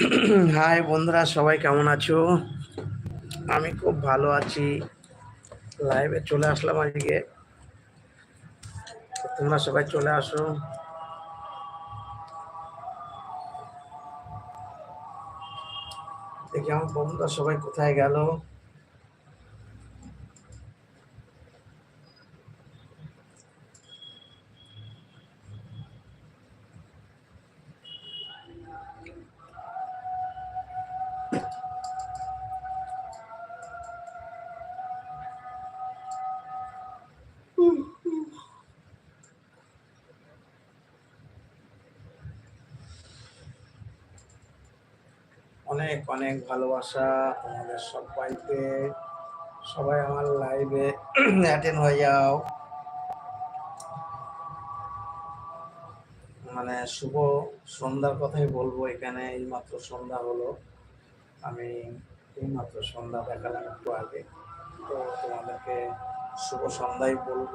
High বন্ধুরা, সবাই কেমন আছো? আমি খুব ভালো আছি। লাইভে চলে আসলাম আজকে। তোমরা সবাই চলে আসো। দেখি আমার বন্ধুরা সবাই কোথায় গেল? অনেক অনেক ভালোবাসা তোমাদের সবাইকে। সবাই আমার লাইভে অ্যাটেন্ড হয়ে যাও। মানে শুভ সন্ধ্যার কথাই বলব, এখানে এইমাত্র সন্ধ্যা হলো। আমি এইমাত্র সন্ধ্যা দেখালাম একটু আগে। তো তোমাদেরকে শুভ সন্ধ্যাই বলব।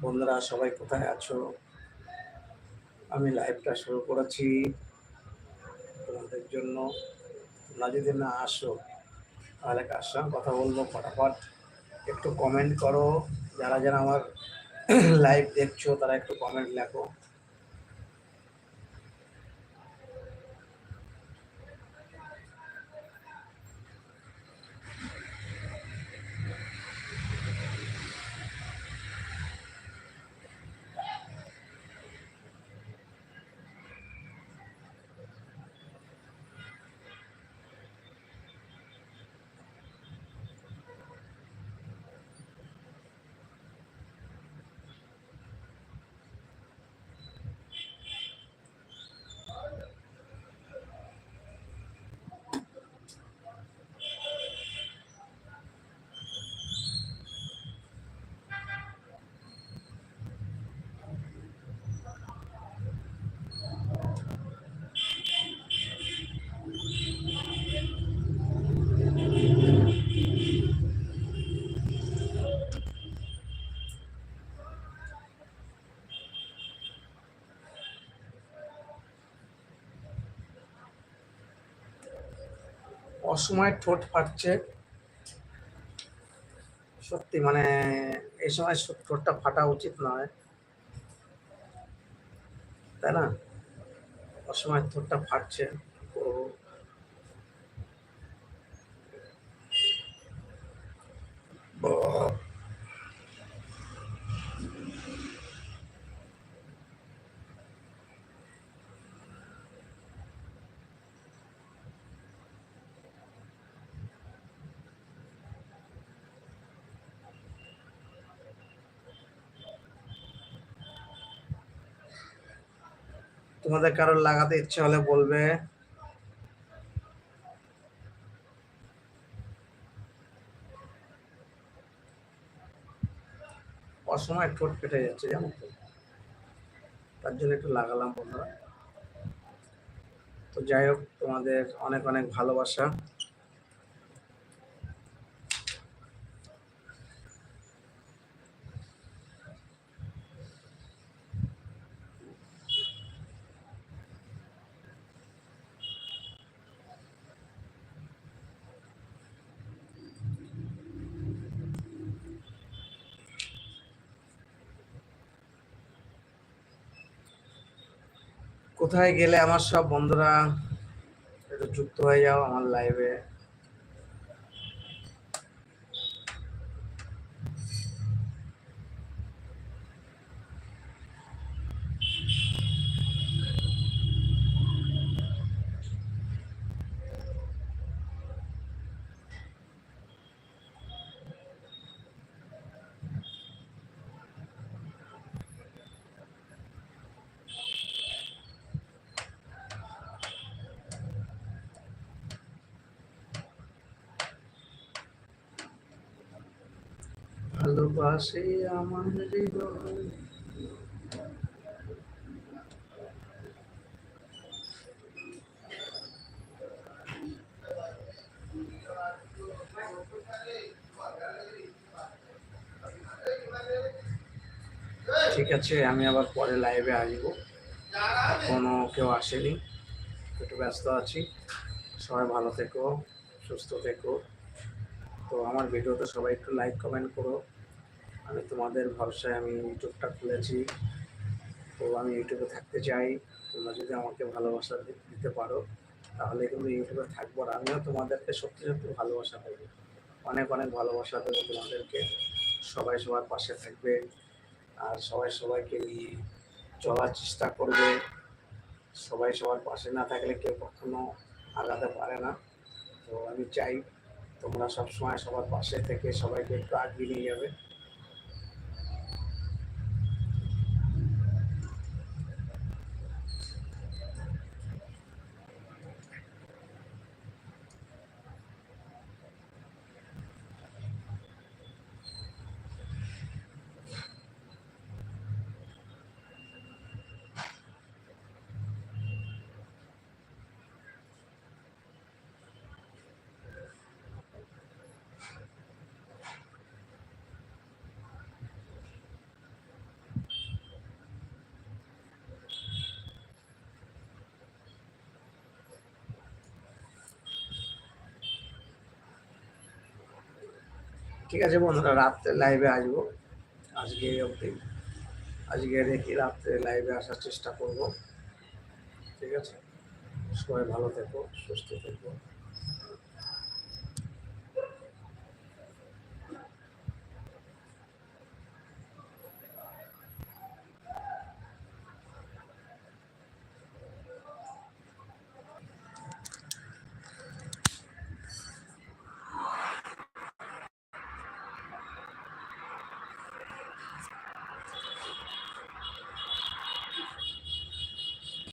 বন্ধুরা, সবাই কোথায় আছো? আমি লাইভটা শুরু করেছি। তোমাদের জন্য তোমরা যদি না আসো, তাহলে কার সঙ্গে কথা বলব? ফটাফট একটু কমেন্ট করো। যারা যারা আমার লাইভ দেখছ, তারা একটু কমেন্ট লেখো। অসময়ে ঠোঁট ফাটছে। সত্যি মানে এই সময় ঠোঁটটা ফাটা উচিত নয়। তাই না? অসময় ঠোঁটটা ফাটছে তো তোমাদের কারোর লাগাতে ইচ্ছে হলে বলবে। অসময় ঠোঁট ফেটে যাচ্ছে, জানো তো। তার জন্য একটু লাগালাম বন্ধুরা। তো যাই হোক, তোমাদের অনেক অনেক ভালোবাসা। কোথায় গেলে আমার সব বন্ধুরা একটু যুক্ত হয়ে যাও আমার লাইভে ভালোবাসে আমার ঠিক আছে, আমি আবার পরে লাইভে আসব। কোনো কেউ আসেনি, একটু ব্যস্ত আছি। সবাই ভালো থেকো, সুস্থ থেকো। তো আমার ভিডিওতে সবাই একটু লাইক কমেন্ট করো। আমি তোমাদের ভরসায় আমি ইউটিউবটা খুলেছি। তো আমি ইউটিউবে থাকতে চাই। তোমরা যদি আমাকে ভালোবাসা দিতে পারো, তাহলে কিন্তু ইউটিউবে থাকব আর আমিও তোমাদেরকে সত্যি সত্যি ভালোবাসা দেবো। অনেক অনেক ভালোবাসা দেবো তোমাদেরকে। সবাই সবার পাশে থাকবে আর সবাই সবাইকে নিয়ে চলার চেষ্টা করবে। সবাই সবার পাশে না থাকলে কেউ কখনো আগাতে পারে না। তো আমি চাই তোমরা সবসময় সবার পাশে থেকে সবাইকে একটু আগিয়ে নিয়ে যাবে। ঠিক আছে বন্ধুরা, রাত্রে লাইভে আসব। আজকে অবধি, আজকে দেখি রাত্রে লাইভে আসার চেষ্টা করব। ঠিক আছে? সবাই ভালো থেকো, সুস্থ থেকো।